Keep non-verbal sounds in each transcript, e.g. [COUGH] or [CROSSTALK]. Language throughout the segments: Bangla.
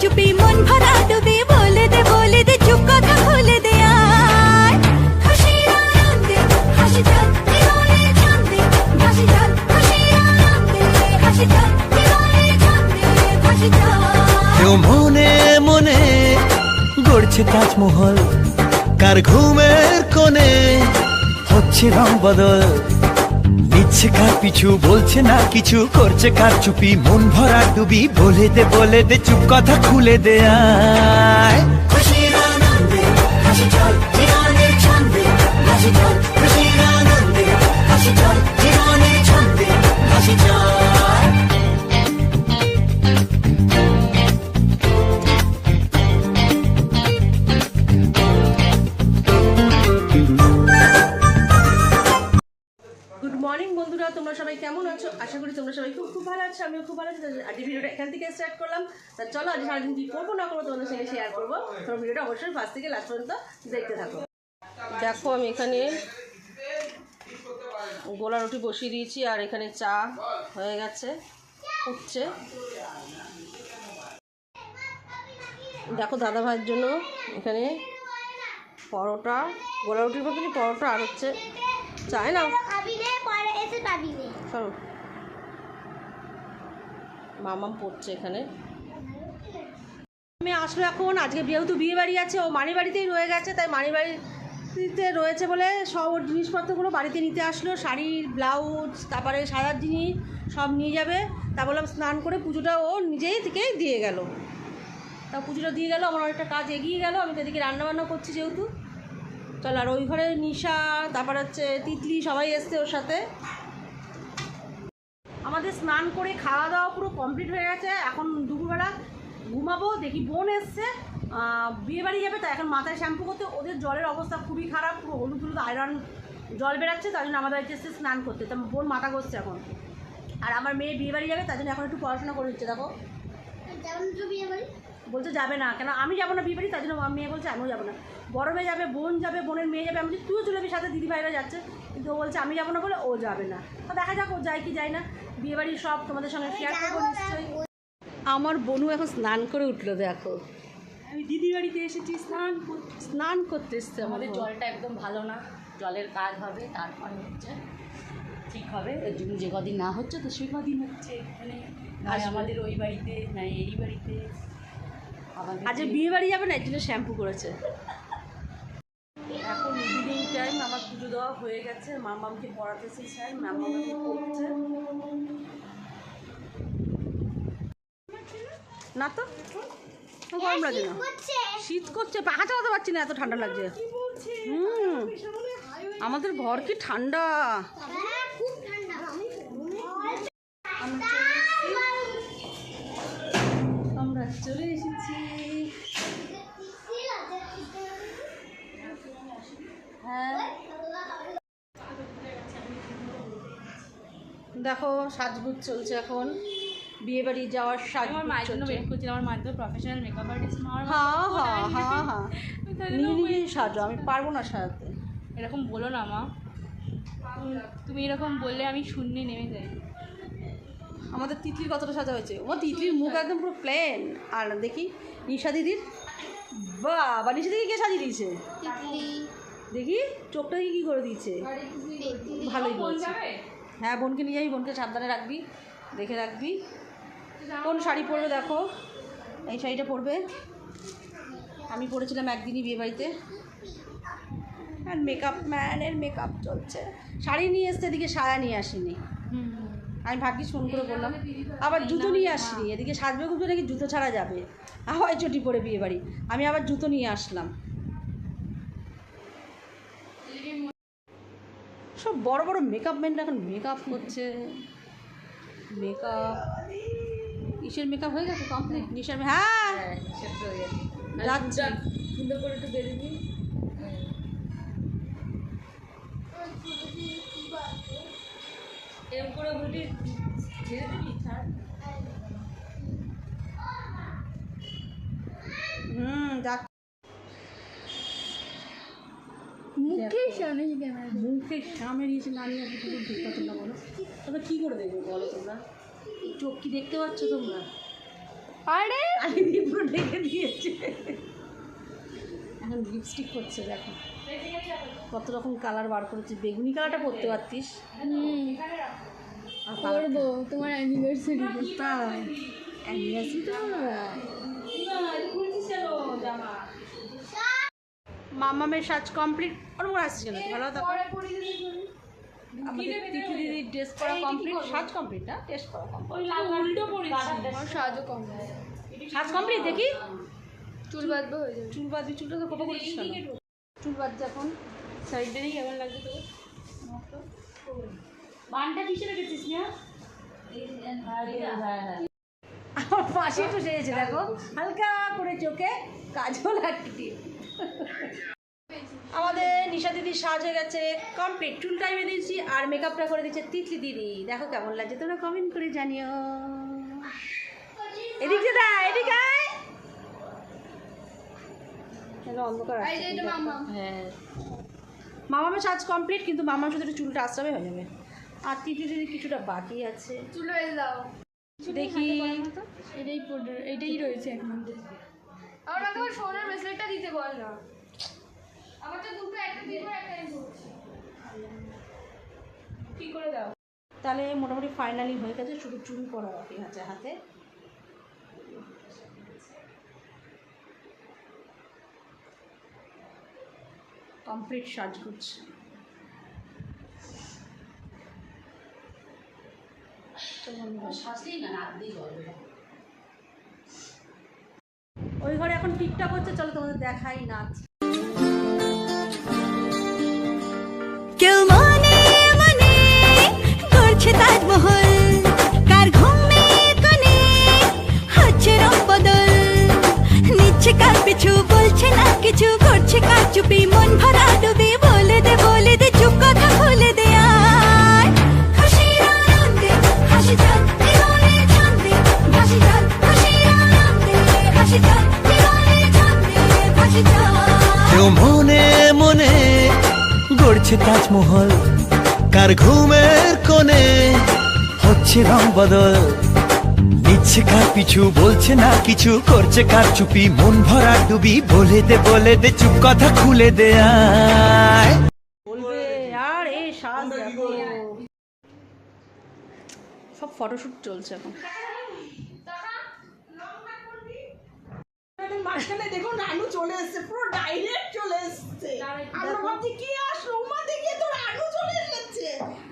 চুপি মন ভরা ডুবি, বলে দে বলে দে, চুপ কথা খুলে দে আনন্দে, হাসি আনন্দে, হাসি মনে মনে গড়ছে তাজমহল, কার ঘুমের কোণে হচ্ছে রং বদল। নিচ্ছে কার পিছু বলছে না কিছু করছে কার চুপি মন ভরা ডুবি বলে দে বলে দে চুপ কথা খুলে দে আয় জীবনের ছন্দে সবাই কেমন আছো? আশা করি তোমরা সবাই খুব খুব ভালো আছো, আমিও খুব ভালো আছি। আজ ভিডিওটা এখান থেকে স্টার্ট করলাম। তা চলো, আজ সারাদিন কি করব, না করব তোমাদের সঙ্গে শেয়ার করব। তোমার ভিডিওটা অবশ্যই ফার্স্ট থেকে লাস্ট পর্যন্ত দেখতে থাকো। দেখো, আমি এখানে গোলা রুটি বসিয়ে দিয়েছি, আর এখানে চা হয়ে গেছে, উঠছে। দেখো দাদা ভাইয়ের জন্য এখানে পরোটা, গোলা রুটির মতনই পরোটা, আর হচ্ছে চায় না খাবি রে পরে এসে পাবি রে সরো মামাম পড়ছে এখানে। আমি আসলো এখন, আজকে যেহেতু বিয়ে বাড়ি আছে, ও মানি বাড়িতেই রয়ে গেছে, তাই মানি বাড়িতে রয়েছে বলে সব জিনিসপত্রগুলো বাড়িতে নিতে আসলো। শাড়ি, ব্লাউজ, তারপরে সাদার জিনিস সব নিয়ে যাবে। তা বললাম স্নান করে পুজোটা ও নিজেই থেকে দিয়ে গেল। তা পুজোটা দিয়ে গেল, আমার অনেকটা কাজ এগিয়ে গেল, আমি তো এদিকে রান্নাবান্না করছি যেহেতু। চল আর ওই ঘরে নিশা, তারপর হচ্ছে তিতলি সবাই এসছে ওর সাথে। আমাদের স্নান করে খাওয়া দাওয়া পুরো কমপ্লিট হয়ে গেছে। এখন দুপুরবেলা ঘুমাবো, দেখি বোন এসছে। বিয়ে বাড়ি যাবে, তাই এখন মাথায় শ্যাম্পু করতে। ওদের জলের অবস্থা খুবই খারাপ, পুরো হলুদ হলুদ আয়রন জল বেরাচ্ছে, তার জন্য আমাদের এসছে স্নান করতে। তা বোন মাথা করছে এখন। আর আমার মেয়ে বিয়ে বাড়ি যাবে, তার জন্য এখন একটু পড়াশোনা করে দিচ্ছে দেখো। বিয়ে বাড়ি। বলছে যাবে না। কেন আমি যাব না বিয়ে বাড়ি তার জন্য আমার মেয়ে বলছে আমিও যাব না। বড় মেয়ে যাবে বোন যাবে বোনের মেয়ে যাবে আমি তুইও চলে যাবি সাথে দিদি ভাইরা যাচ্ছে। কিন্তু ও বলছে আমি যাব না বলে ও যাবে না। তো দেখা যাক ও যায় কি যায় না। বিয়ে বাড়ির সব তোমাদের সঙ্গে শেয়ার করব নিশ্চয়ই। আমার বনু এখন স্নান করে উঠল দেখো। আমি দিদি বাড়িতে এসেছি স্নান স্নান করতে এসছে আমাদের জলটা একদম ভালো না। জলের কাজ হবে তারপর হচ্ছে ঠিক হবে। এর জন্য যে কদিন না হচ্ছে তো সেই কদিন হচ্ছে এখানে। না আমাদের ওই বাড়িতে না এই বাড়িতে। আজ বিয়ে বাড়ি যাবে না এর জন্য শ্যাম্পু করেছে। এখন ইভিনিং টাইম আমার পুজো দেওয়া হয়ে গেছে। মামামকে পড়াতে চাই মামামকে পড়ছে না তো? গরম লাগে না। শীত করছে পাখা চালাতে পারছি না এত ঠান্ডা লাগছে। হুম। আমাদের ঘর কি ঠান্ডা? হ্যাঁ ঠান্ডা। আমরা চলে এসেছি হ্যাঁ দেখো সাজগুজ চলছে এখন। বিয়ে বাড়ি যাওয়ার সাজ আমার মায়ের জন্য ওয়েট করছিলাম। আমার মা তো প্রফেশনাল মেকআপ আর্টিস্ট আমার হ্যাঁ হ্যাঁ হ্যাঁ হ্যাঁ নিজেই সাজো। আমি পারব না সাজাতে। এরকম বলো না মা। তুমি- তুমি এরকম বললে আমি শূন্যে নেমে যাই। আমাদের তিতলির কতটা সাজা হয়েছে? ও তিতলির মুখ একদম পুরো প্লেন আর দেখি নিশা দিদির বা নিশা দিদি কে সাজিয়ে দিয়েছে? তিতলি। দেখি চোখটা দেখি কী করে দিয়েছে। ভালোই বলছে হ্যাঁ বোনকে নিয়ে যাবি বোনকে সাবধানে রাখবি দেখে রাখবি। কোন শাড়ি পরবে দেখো এই শাড়িটা পরবে। আমি পরেছিলাম একদিনই বিয়ে বাড়িতে। আর মেকআপ ম্যানের মেকআপ চলছে। শাড়ি নিয়ে এসছে এদিকে সায়া নিয়ে আসিনি। আমি ভাগ্যিস ফোন করে বললাম আবার জুতো নিয়ে আসিনি। এদিকে সাজবে খুঁজবে নাকি জুতো ছাড়া যাবে। হাওয়াই চটি পরে বিয়ে বাড়ি। আমি আবার জুতো নিয়ে আসলাম। সব বড় বড় মেকআপ ম্যানরা এখন মেকআপ করছে। মেকআপ ঈশের মেকআপ হয়ে গেছে কমপ্লিট নিশার হ্যাঁ! যাচ্ছি। সুন্দর করে একটু বেরিয়ে বেরোবি এরকম করে বলি ছেড়ে দিবি ছাড় হুম যাক মুখের সামনে ক্যামেরা মুখের সামনে নিয়েছে না নিয়ে কিছু ঠিক কথা না বলো। তবে কী করে দেখবে বলো তোমরা? চোখ কি দেখতে পাচ্ছ তোমরা? আরে! কালি দিয়ে পুরো ঢেকে দিয়েছে। এখন লিপস্টিক করছে দেখো। কত রকম কালার বার করেছে। বেগুনি কালারটা পরতে পারতিস। করব তোমার অ্যানিভার্সারিতে তাই? অ্যানিভার্সারিটা মামামের সাজ কমপ্লিট ওর মনে আসছিস কেন? ভালো থাকো। আমাদের তিথি দিদির ড্রেস করা কমপ্লিট সাজ কমপ্লিট না? করা কমপ্লিট সাজ কমপ্লিট দেখি। চুল বাঁধবো হয়ে যাবে। চুল বাঁধবি চুলটা তো কত করেছিস কেন? চুল বাঁধছে এখন। সাইডটা নিয়ে কেমন লাগছে তোকে বানটা কিসে রেখেছিস না হ্যাঁ হ্যাঁ। আমার পাশে একটু সেরেছে দেখো। হালকা করে চোখে কাজল আটকে আমাদের নিশা দিদির সাজ হয়ে গেছে কমপ্লিট চুলটাই বেঁধেছি আর মেকআপটা করে দিচ্ছে তিতলি দিদি। দেখো কেমন লাগছে তোমরা কমেন্ট করে জানিও। এদিকে দা এদিকে অন্ধকার মামা। হ্যাঁ। মামামের সাজ কমপ্লিট কিন্তু মামার শুধু চুলটা আশ্রামে হয়ে যাবে। আর তিতলি দিদির কিছুটা বাকি আছে। চুল দাও দেখি এটাই এটাই রয়েছে এখন। আমার আমাকে সোনার ব্রেসলেটটা দিতে বল না। আমার তো দুটো একটা দিব একটা করছি কি করে দাও? তাহলে মোটামুটি ফাইনালি হয়ে গেছে শুধু চুল পরা বাকি আছে হাতে। কমপ্লিট সাজগুজ। ওই ঘরে এখন টিকটক হচ্ছে চলো তোমাদের দেখাই নাচ। কেউ কার ঘুমের কোণে হচ্ছে রং বদল। নিচ্ছে কার পিছু বলছে না কিছু করছে কার চুপি মন ভরা ডুবি বলে দে বলে দে চুপ কথা খুলে দে আয়। আর সব ফটোশুট চলছে এখন। মাঝখানে দেখো নানু চলে এসেছে পুরো ডাইরেক্ট চলে এসেছে। আমরা ভাবছি কি আসলো? উমা তো নানু চলে এসেছে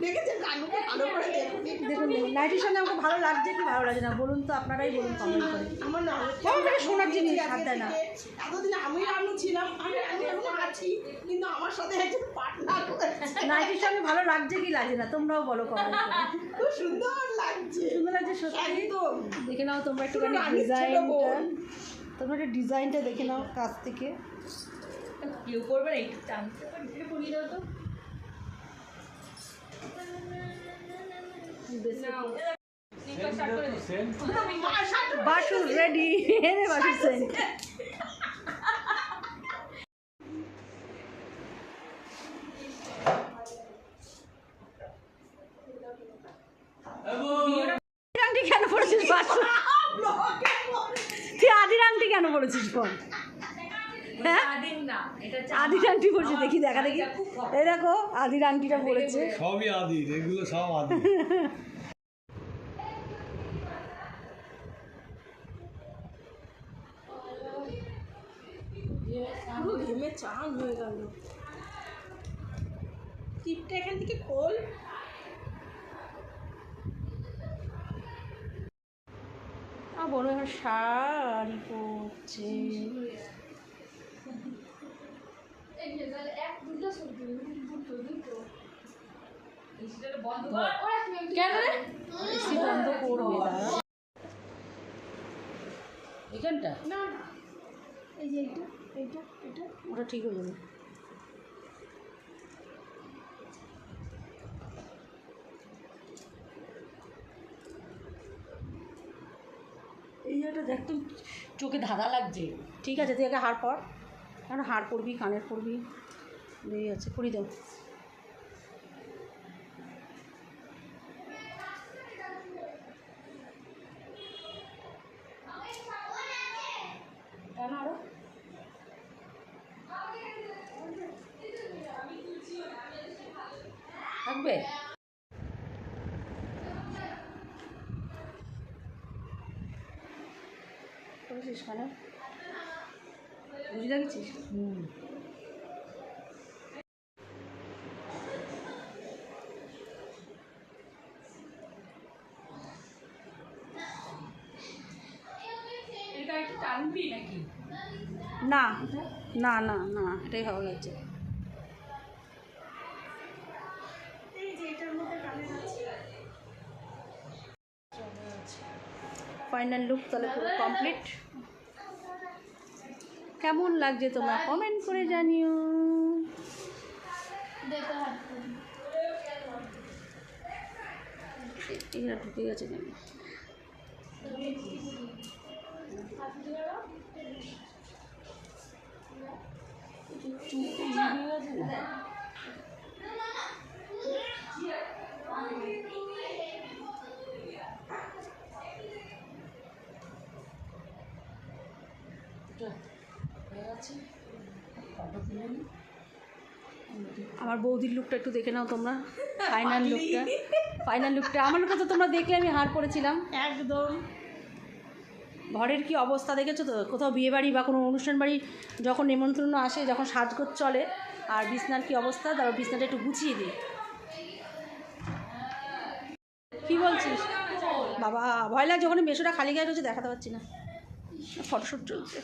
দেখেছে? নানুকে ভালো করে দেখুন দেখুন নাইটির সঙ্গে আমাকে ভালো লাগছে কি ভালো লাগছে না? বলুন তো আপনারাই বলুন কমেন্ট করে। আমার না আমার জিনিস হাত দেয় না এতদিন আমি রানু ছিলাম আমি আমি এখন আছি কিন্তু আমার সাথে একজন পার্টনার নাইটির সঙ্গে ভালো লাগছে কি লাগছে না? তোমরাও বলো কমেন্ট করে। খুব সুন্দর লাগছে। সুন্দর লাগছে সত্যি। একদম। দেখে নাও তোমরা একটুখানি ডিজাইনটা। তোমরা একটু ডিজাইনটা দেখে নাও কাছ থেকে। কেউ করবে না একটু টানতে পারি দাও তো। বাসু রেডি এনে বাসু সেন্ট আংটি কেন পড়েছিস বাসু তুই আদির আংটি কেন পড়েছিস বল হ্যাঁ আদির আংটি পড়ছে দেখি দেখা দেখি। এই দেখো আদির আংটিটা পড়েছে সবই আদি এগুলো সব আদি। ঘেমে চান হয়ে গেল। টিপটা এখান থেকে খোল। আর বড় শাড়ি পরছে এক দুটো সবজি দুটো দুটো কেন রে এসি বন্ধ করবে দাঁড়া এখানটা না না। এই যে এইটা এইটা এটা ওটা ঠিক হয়ে যাবে। এই জায়গাটা একদম চোখে ধাঁধা লাগছে। ঠিক আছে তুই আগে হার পর। কেন হার পরবি কানের পরবি? দুই আছে কুড়ি দাও। আরও? থাকবে? করেছিস কেন বুঝে লাগছিস হুম। টানবি নাকি? না না না না এটাই ভালো লাগছে ফাইনাল লুক তাহলে পুরো কমপ্লিট কেমন লাগছে তোমরা কমেন্ট করে জানিও। এগুলো ঢুকে গেছে কেন? আমার বৌদির লুকটা একটু দেখে নাও তোমরা। ফাইনাল লুকটা ফাইনাল লুকটা আমার লুকটা তো তোমরা দেখলে আমি হার পড়েছিলাম। একদম। ঘরের কি অবস্থা দেখেছ তো? কোথাও বিয়ে বাড়ি বা কোনো অনুষ্ঠান বাড়ি যখন নিমন্ত্রণ আসে, যখন সাজগোজ চলে, আর বিছনার কি অবস্থা? তারপর বিছনাটা একটু গুছিয়ে দিই। কি বলছিস? বাবা, ভয় লাগছে, ওখানে মেশোটা খালি গায়ে রয়েছে, দেখাতে পারছি না। ফটোশ্যুট চলছে।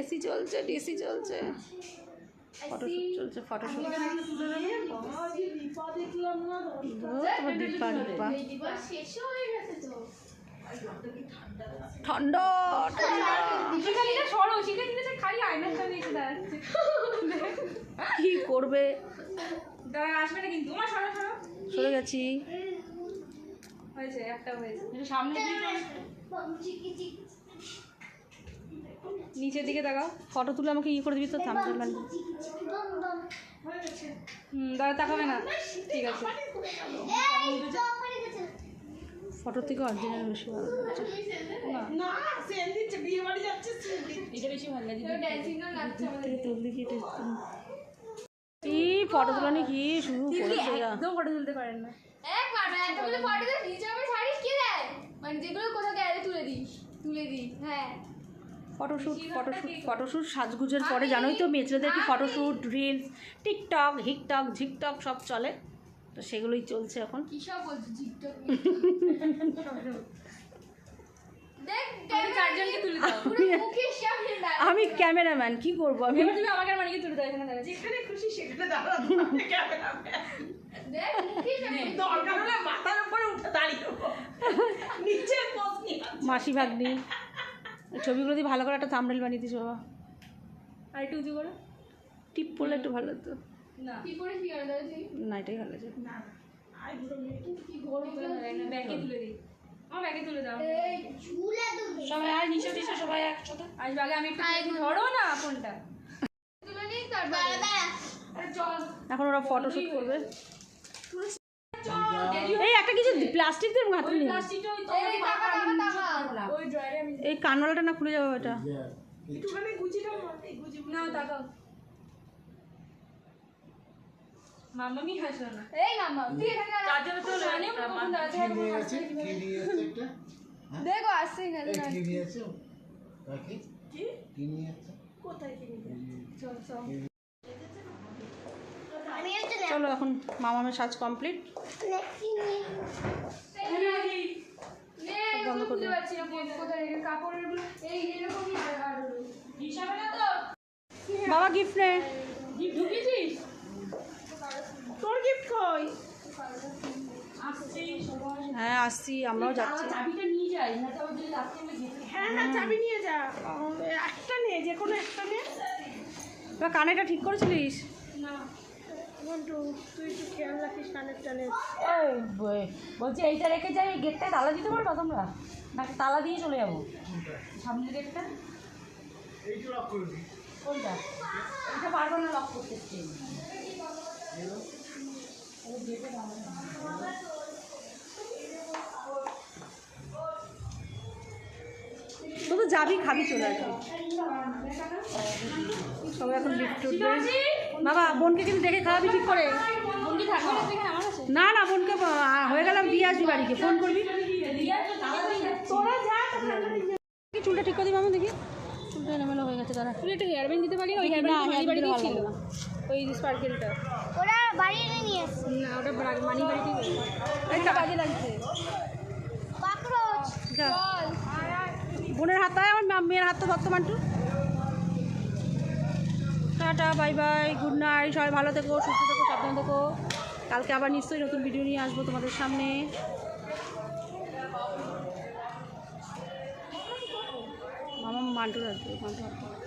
এসি চলছে, ডিসি চলছে। ফটোশ্যুট চলছে ফটোশ্যুট তোমার দীপা দীপা ঠান্ডা কি করবে? আসবে কিন্তু। তোমার সরো গেছি। হয়েছে একটা হয়েছে। সামনে দিয়ে নিচের দিকে দেখাও ফটো তুলে আমাকে ইয়ে করে দিবি তো থামতে হুম দাঁড়া তাকাবে না। ঠিক আছে। ফটো থেকে অরিজিনাল বেশি ভালো না। এটা বেশি লাগে। তুললি কি এই ফটো তোলানি কি শুরু করেছে একদম ফটো তুলতে পারেন না। একবার এতগুলো ফটো তো নিচে আমি শাড়ি কে দেয় মানে যেগুলো কোথাও গেলে তুলে দিই তুলে দিই হ্যাঁ। ফটোশ্যুট ফটোশ্যুট ফটোশ্যুট সাজগুজের পরে জানোই তো মেয়েছেলেদের কি ফটোশ্যুট রিলস টিকটক হিকটক ঝিকটক সব চলে। তো সেগুলোই চলছে এখন। দাঁড়া আমি ক্যামেরাম্যান কি করব আমি? তুমি আমাকে আর তুলে দাও এখানে যেখানে খুশি সেখানে দাঁড়ানো [LAUGHS] ক্যামেরাম্যান। দেখ মুখের সামনে দরকার হলে মাথার উপরে উঠে দাঁড়িয়ে [LAUGHS] নিচে মাসি ভাগ্নি ছবিগুলো দিয়ে ভালো করে একটা থামরেল বানিয়ে দিস বাবা। আর একটু উঁচু করো। টিপ পড়লে একটু ভালো হতো না। কি করে কি করে দাঁড়াচ্ছি না এটাই ভালো আছে কি ব্যাগে তুলে দিই। তুলে দাও। এই চুলে তুলে সবাই আর নিচে দিচ্ছে সবাই একসাথে। আসবে আগে আমি একটু ধরো না ফোনটা। এখন ওরা ফটোশ্যুট করবে। এই একটা কিছু প্লাস্টিক দিয়ে হাতে নিয়ে এই কানওয়ালাটা না খুলে যাবে এটা একটুখানি গুজি দাও এই গুজি না তাকাও। মামামি হাসলো না? এই মামা তুই এখানে দাঁড়া। চারজনে তো জানি কখন দাঁড়াতে হবে কি নিয়ে আছে? কি নিয়ে আছে একটা? দেখো আসছেই না এই কি নিয়ে আছে? রাখি। কি? নিয়ে আছে? চলো। এখন মামামের সাজ কমপ্লিট। না না বাবা গিফট নে। ঢুকেছিস তোর গিফট কই? হ্যাঁ আসছি, আমরাও যাচ্ছি। নিয়ে যাই না হ্যাঁ চাবি নিয়ে যা। একটা নে, যে কোনো একটা নে। কানেটা ঠিক করেছিলিস? মন্টু তুই একটু খেয়াল রাখিস কানের টানে বলছি এইটা রেখে যাই এই গেটটা তালা দিতে পারবা তোমরা নাকি তালা দিয়ে চলে যাব সামনের গেটটা এইটা লক করবি কোনটা এটা পারব না লক করতে শুধু যাবি খাবি চলে আসবি সবাই এখন লিফট উঠবে বাবা বোনকে কিন্তু দেখে খাওয়াবি ঠিক করে। না না না বোনকে হয়ে গেলাম দিয়ে আসবি বাড়িকে ফোন করবি। চুলটা ঠিক করে দিবি মামা দেখি। চুলটা এলোমেলো হয়ে গেছে তারা তুই একটু হেয়ার ব্যান্ড দিতে পারি? ওই হেয়ার ব্যান্ড মানি hair বাড়ি ছিল। ওই স্পার্কেলটা ওরা বাড়ি এনে নিয়ে না ওটা মানি একটা কাজে লাগছে। ককরোচ। বোনের হাত আমার মেয়ের হাত তো ধরতো Mantu tata bye bye good night সবাই ভালো থেকো সুস্থ থেকো সাবধান থেকো কালকে আবার নিশ্চয়ই নতুন ভিডিও নিয়ে আসব তোমাদের সামনে মামা মান্টু রাখবে মান্টু কি